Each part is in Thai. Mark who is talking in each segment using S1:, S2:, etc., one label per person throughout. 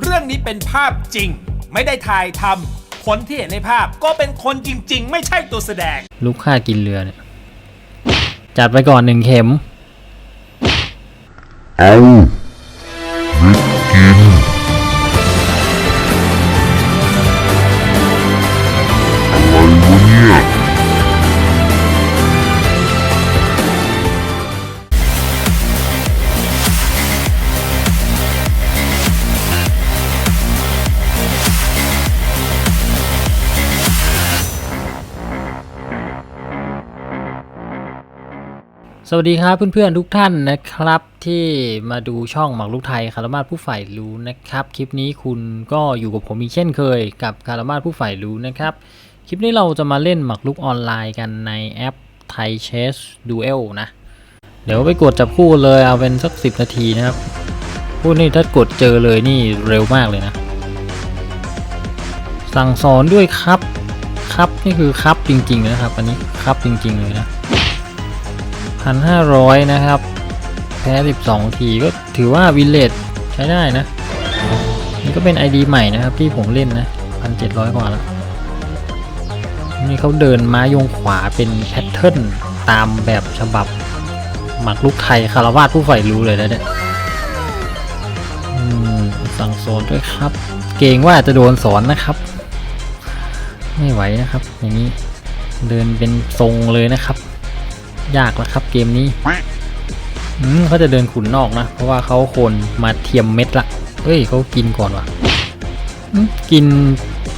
S1: เรื่องนี้เป็นภาพจริง ไม่ได้ถ่ายทำคนที่เห็นในภาพก็เป็นคนจริง ๆ ไม่ใช่ตัวแสดง
S2: ลูกค่ากินเรือเนี่ยจัดไปก่อนหนึ่งเข็ม
S3: เอา
S2: สวัสดีครับเพื่อนๆทุกท่านนะครับที่มาดูช่องหมากลูกไทยคารมาสผู้ใฝ่รู้นะครับ คลิปนี้คุณก็อยู่กับผมอีกเช่นเคย กับคารมาสผู้ใฝ่รู้นะครับ คลิปนี้เราจะมาเล่นหมากลุกออนไลน์กันในแอปไทยเชสดูเอลนะ เดี๋ยวไปกดจับคู่เลยเอาเป็นสักสินาทีนะครับพูดนี่ถ้ากดเจอเลยนี่เร็วมากเลยนะ สั่งสอนด้วยครับครับนี่คือครับจริง ๆ นะครับ อันนี้ครับจริง ๆ เลยนะ พันห้าร้อยนะครับ แพ้สิบสองทีก็ถือว่าวินเลจใช้ได้นะ นี่ก็เป็น ID ใหม่นะครับที่ผมเล่นนะพันเจ็ดร้อยกว่าแล้ว นี่เขาเดินม้ายงขวาเป็นแพทเทิร์นตามแบบฉบับ หมักลูกไทยคารวาสผู้ใฝ่รู้เลยนะเนี่ยสั่งสอนด้วยครับ เกรงว่าจะโดนสอนนะครับ ไม่ไหวนะครับ อย่างนี้เดินเป็นทรงเลยนะครับ ยากแล้วครับเกมนี้อืมเขาจะเดินขุนนอกนะ เพราะว่าเขาคนมาเทียมเม็ดละเฮ้ยเขากินก่อนว่ะอืมกิน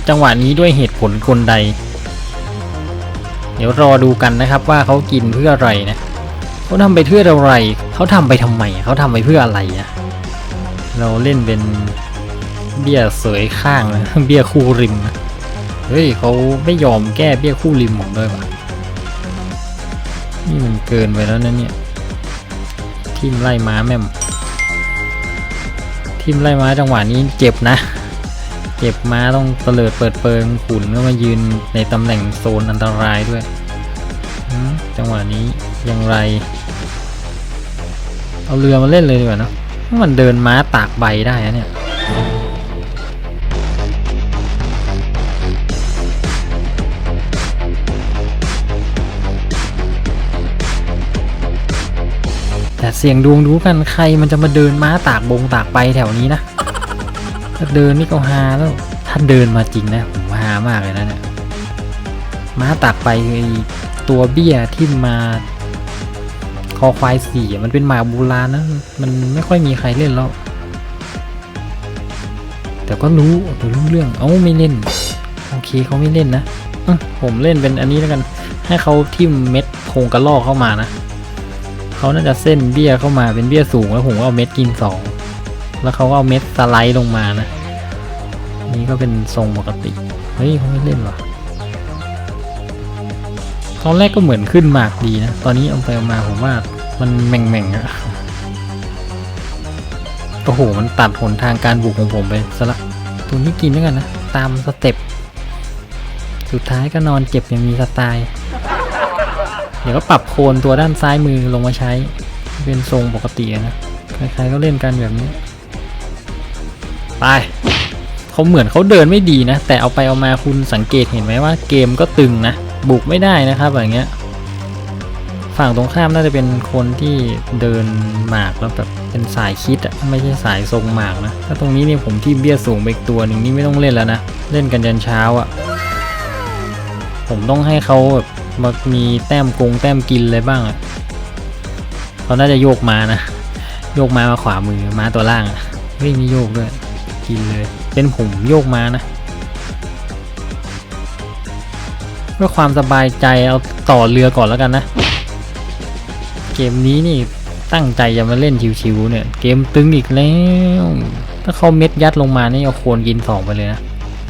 S2: จังหวะนี้ด้วยเหตุผลคนใด เดี๋ยวรอดูกันนะครับว่าเขากินเพื่ออะไรนะเขาทำไปเพื่ออะไร เขาทำไปทำไมเขาทำไปเพื่ออะไรอะเราเล่นเป็นเบี้ยเสยข้างนะเบี้ยคู่ริมนะเฮ้ยเขาไม่ยอมแก้เบี้ยคู่ริมผมด้วยว่ะ นี่มันเกินไปแล้วนะเนี่ยทิมไล่ม้าแม่มทิมไล่ม้าจังหวะนี้เจ็บนะ เจ็บม้าต้องเตลิดเปิดเปิงขุนก็มายืนในตำแหน่งโซนอันตรายด้วย จังหวะนี้อยังไร เอาเรือมาเล่นเลยดีกว่าเนะมันเดินม้าตากใบได้เนี่ย แต่เสียงดวงดูกันใครมันจะมาเดินม้าตากบงตากไปแถวนี้นะถ้าเดินนี่ก็ฮาแล้วถ้าเดินมาจริงนะผมฮามากเลยนะเนี่ยม้าตากไปไอตัวเบี้ยที่มาคอควายสี่มันเป็นหมาโบราณนะมันไม่ค่อยมีใครเล่นแล้วแต่ก็รู้เดี๋ยวรู้เรื่องเอ้าไม่เล่นโอเคเขาไม่เล่นนะะผมเล่นเป็นอันนี้แล้วกัน ให้เขาทิ่มเม็ดโครงกระลอกเข้ามานะ เขาน่าจะเส้นเบี้ยเข้ามาเป็นเบี้ยสูงแล้วผมก็เอาเม็ดกินสองแล้วเขาก็เอาเม็ดสไลด์ลงมานะ นี่ก็เป็นทรงปกติ เฮ้ยเขาไม่เล่นว่ะตอนแรกก็เหมือนขึ้นหมากดีนะ ตอนนี้เอาไปเอามาผมว่ามันแม่งแม่งอะโอ้โห มันตัดหนทางการบุกของผมไปซะละตัวนี้กินด้วยกันนะ ตามสเต็ป สุดท้ายก็นอนเจ็บอย่างมีสไตล์ เดี๋ยวก็ปรับโคนตัวด้านซ้ายมือลงมาใช้ เป็นทรงปกตินะใครๆก็เล่นกันแบบนี้ไปเขาเหมือนเขาเดินไม่ดีนะ แต่เอาไปเอามาคุณสังเกตเห็นไหมว่าเกมก็ตึงนะ บุกไม่ได้นะครับอย่างเงี้ยฝั่งตรงข้ามน่าจะเป็นคนที่เดินหมากแล้วแบบเป็นสายคิดอะไม่ใช่สายทรงหมากนะ ถ้าตรงนี้เนี่ยผมที่เบี้ยสูงไปอีกตัวหนึ่งนี่ไม่ต้องเล่นแล้วนะ เล่นกันยันเช้าอะผมต้องให้เขาแบบ มามีแต้มกงแต้มกินเลยบ้างอะเขาน่าจะโยกมานะ โยกมามาขวามือมาตัวล่างเฮ้ยมีโยกด้วยกินเลย เป็นผมโยกมานะเพื่อความสบายใจเอาต่อเรือก่อนแล้วกันนะ เกมนี้นี่ตั้งใจจะมาเล่นชิวๆเนี่ย เกมตึงอีกแล้ว ถ้าเขาเม็ดยัดลงมานี่เอาโคนกินสองไปเลยนะ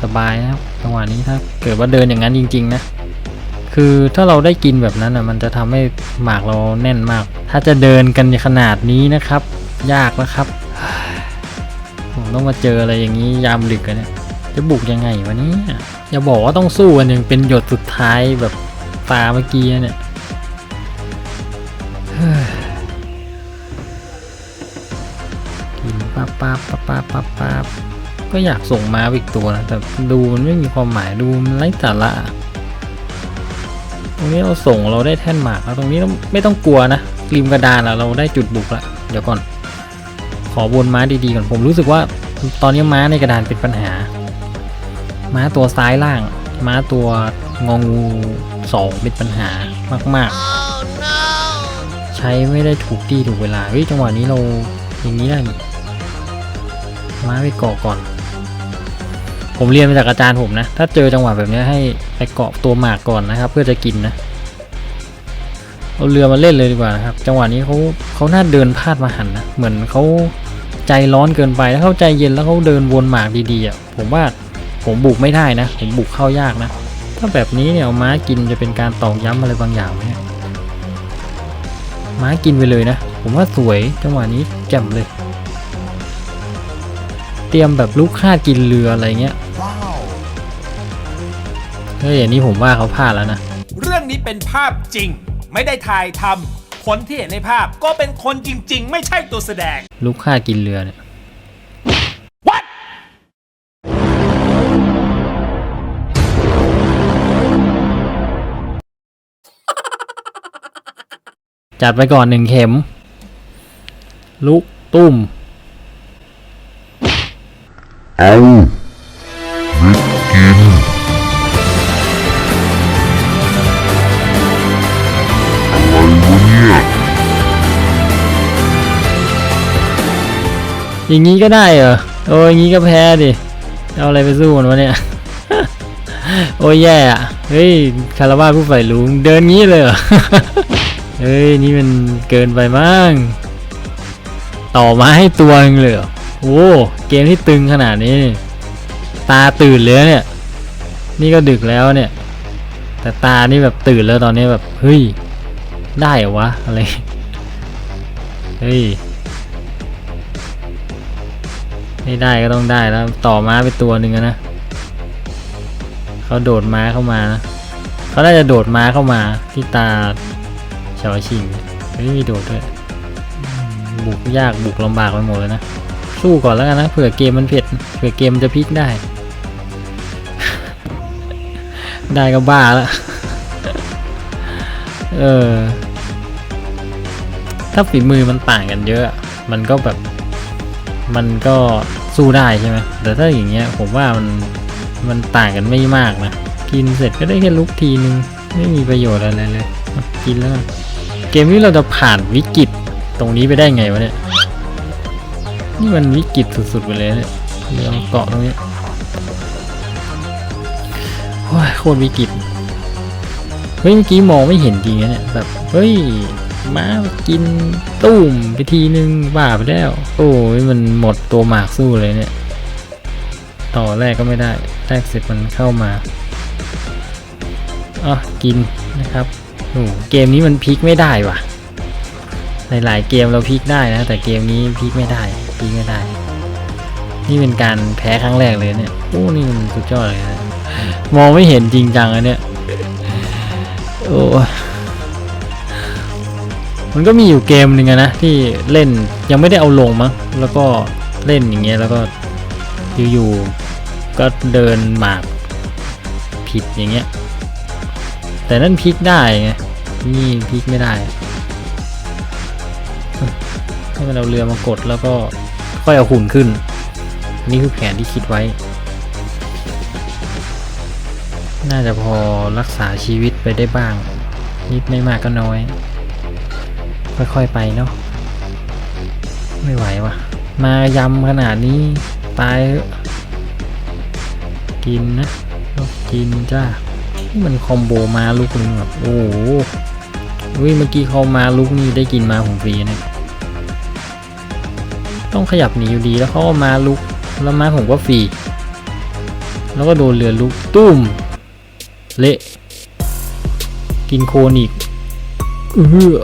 S2: สบายนะครับจังหวะนี้ถ้าเกิดว่าเดินอย่างนั้นจริง ๆ นะ คือถ้าเราได้กินแบบนั้นอะมันจะทำให้หมากเราแน่นมาก ถ้าจะเดินกันขนาดนี้นะครับ ยากนะครับ ผมต้องมาเจออะไรอย่างนี้ยามดึกกันเนี่ยจะบุกยังไงวะนี่อย่าบอกว่าต้องสู้อันหนึ่งเป็นหยดสุดท้ายแบบตาเมื่อกี้เนี่ยกินปั๊บปั๊บปั๊บปั๊บปั๊บปั๊บก็อยากส่งมาอีกตัวนะแต่ดูมันไม่มีความหมายดูมันไร้สาระ ตรงนี้เราส่งเราได้แท่นหมากแล้วตรงนี้เราไม่ต้องกลัวนะริมกระดานอะเราได้จุดบุกละเดี๋ยวก่อน ขอวนม้าดีๆก่อนผมรู้สึกว่าตอนนี้ม้าในกระดานเป็นปัญหา ม้าตัวซ้ายล่าง ม้าตัวงองูสองเป็นปัญหามากๆ ใช้ไม่ได้ถูกที่ถูกเวลาเฮ้ยจังหวะนี้เราอย่างนี้ได้ม้าไปเกาะก่อน ผมเรียนมาจากอาจารย์ผมนะ ถ้าเจอจังหวะแบบนี้ให้ไปเกาะตัวหมากก่อนนะครับ เพื่อจะกินนะ เอาเรือมาเล่นเลยดีกว่านะครับ จังหวะนี้เขาเขาน่าเดินพลาดมาหันนะ เหมือนเขาใจร้อนเกินไป ถ้าเขาใจเย็นแล้วเขาเดินวนหมากดีๆอะ ผมว่าผมบุกไม่ได้นะ ผมบุกเข้ายากนะ ถ้าแบบนี้เนี่ยเอาม้ากินจะเป็นการตอกย้ำอะไรบางอย่างไหมม้ากินไปเลยนะ ผมว่าสวยจังหวะนี้แจ่มเลย เตรียมแบบลูกค่ากินเรืออะไรเงี้ย เฮ้ยอันนี้ผมว่าเขาพลาดแล้วนะ
S1: เรื่องนี้เป็นภาพจริง ไม่ได้ถ่ายทำคนที่เห็นในภาพก็เป็นคนจริง ๆ ไม่ใช่ตัวแสดง
S2: ลูกค่ากินเรือเนี่ย
S1: What
S2: จัดไปก่อนหนึ่งเข็ม ลุกตุ้ม
S3: เอย่า
S2: งนี้ก็ได้เหรอโอ้ยอย่างนี้ก็แพ้ดิเอาอะไรไปสู้มันวะเนี่ยโอ้ยแย่อะเฮ้ยคาราวาสผู้ใฝ่ลุงเดินงี้เลยเหรอเฮ้ยนี่มันเกินไปมั้งต่อมาให้ตัวนึงเลยเหรอโอ้เกมที่ตึงขนาดนี้ ตาตื่นเลยเนี่ย นี่ก็ดึกแล้วเนี่ย แต่ตานี่แบบตื่นแล้วตอนนี้แบบเฮ้ยได้เหรอวะอะไรเฮ้ย ไม่ได้ก็ต้องได้แล้ว ต่อม้าไปตัวหนึ่งนะเขาโดดม้าเข้ามานะเขาน่าจะโดดม้าเข้ามาที่ตาชาวชิงไม่มีโดดด้วยบุกยากบุกลำบากไปหมดเลยนะสู้ก่อนแล้วกันนะเผื่อเกมมันเผ็ดเผื่อเกมจะพลิกได้ ได้ก็บ้าแล้วเออถ้าฝีมือมันต่างกันเยอะ มันก็แบบ มันก็สู้ได้ใช่ไหมแต่ถ้าอย่างเงี้ยผมว่ามันมันต่างกันไม่มากนะกินเสร็จก็ได้แค่ลุกทีนึง ไม่มีประโยชน์อะไรเลย กินแล้วเกมนี้เราจะผ่านวิกฤตตรงนี้ไปได้ไงวะเนี่ยนี่มันวิกฤตสุดๆไปเลยเนี่ยเรื่องเกาะตรงนี้โอ้ยโคตรวิกฤตเฮ้ยเมื่อกี้มองไม่เห็นจริงนะเนี่ยแบบเฮ้ย มากินตุ้มไปทีนึงบ้าไปแล้ว โอ้ยมันหมดตัวหมากสู้เลยเนี่ย ต่อแรกก็ไม่ได้แรกเสร็จมันเข้ามาอะกินนะครับโอ้เกมนี้มันพลิกไม่ได้ว่ะ หลายๆเกมเราพลิกได้นะ แต่เกมนี้พลิกไม่ได้พลิกไม่ได้ นี่เป็นการแพ้ครั้งแรกเลยเนี่ยโอ้นี่มันสุดยอดเลยนะมองไม่เห็นจริงจังอันเนี้ยโอ้ มันก็มีอยู่เกมหนึ่งอะนะ ที่เล่นยังไม่ได้เอาลงมั้งแล้วก็เล่นอย่างเงี้ยแล้วก็อยู่ๆก็เดินหมากผิดอย่างเงี้ย แต่นั่นพลิกได้ไงนี่พลิกไม่ได้ให้มันเอาเรือมากดแล้วก็ค่อยเอาหุ่นขึ้นนนี้คือแผนที่คิดไว้ น่าจะพอรักษาชีวิตไปได้บ้างนิดไม่มากก็น้อย ค่อยๆไปเนาะไม่ไหววะมายำขนาดนี้ตาย กินนะกินจ้านี่มันคอมโบมาลุกนึงแบบโอ้โหอุ้ยเมื่อกี้เขามาลุกนี่ได้กินมาผมฟรีนะต้องขยับหนีอยู่ดีแล้วเขาก็มาลุกแล้วมาผมก็ฟรีแล้วก็โดนเรือลุกตุ้ม เละ กินโคนอีกเออ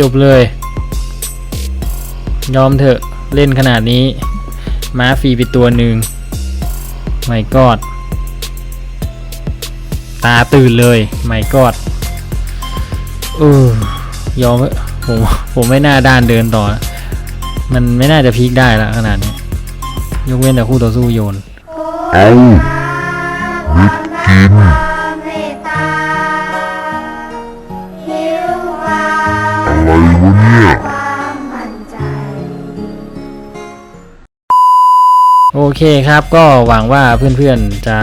S2: จบเลย ยอมเถอะเล่นขนาดนี้ ม้าฟรีไปตัวหนึ่งไม่กอด ตาตื่นเลยไม่กอดเออยอมผมผมไม่น่าด้านเดินต่อ มันไม่น่าจะพลิกได้ละขนาดนี้ ยกเว้นแต่คู่ต่อสู้โยน
S3: เอาไม่กิน
S2: โอเคครับก็หวังว่าเพื่อนๆจะ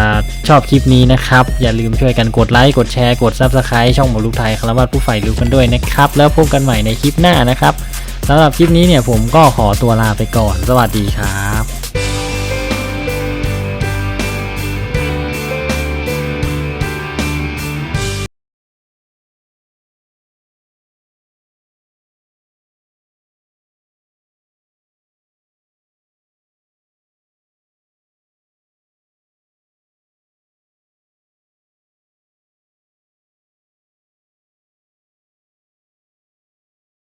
S2: ชอบคลิปนี้นะครับ อย่าลืมช่วยกันกดไลค์กดแชร์กด s u b สไครต์ช่องหมอลูกไทยคารวะผู้ใฝ่รู้กันด้วยนะครับ แล้วพบกันใหม่ในคลิปหน้านะครับสำหรับคลิปนี้เนี่ยผมก็ขอตัวลาไปก่อน สวัสดีครับ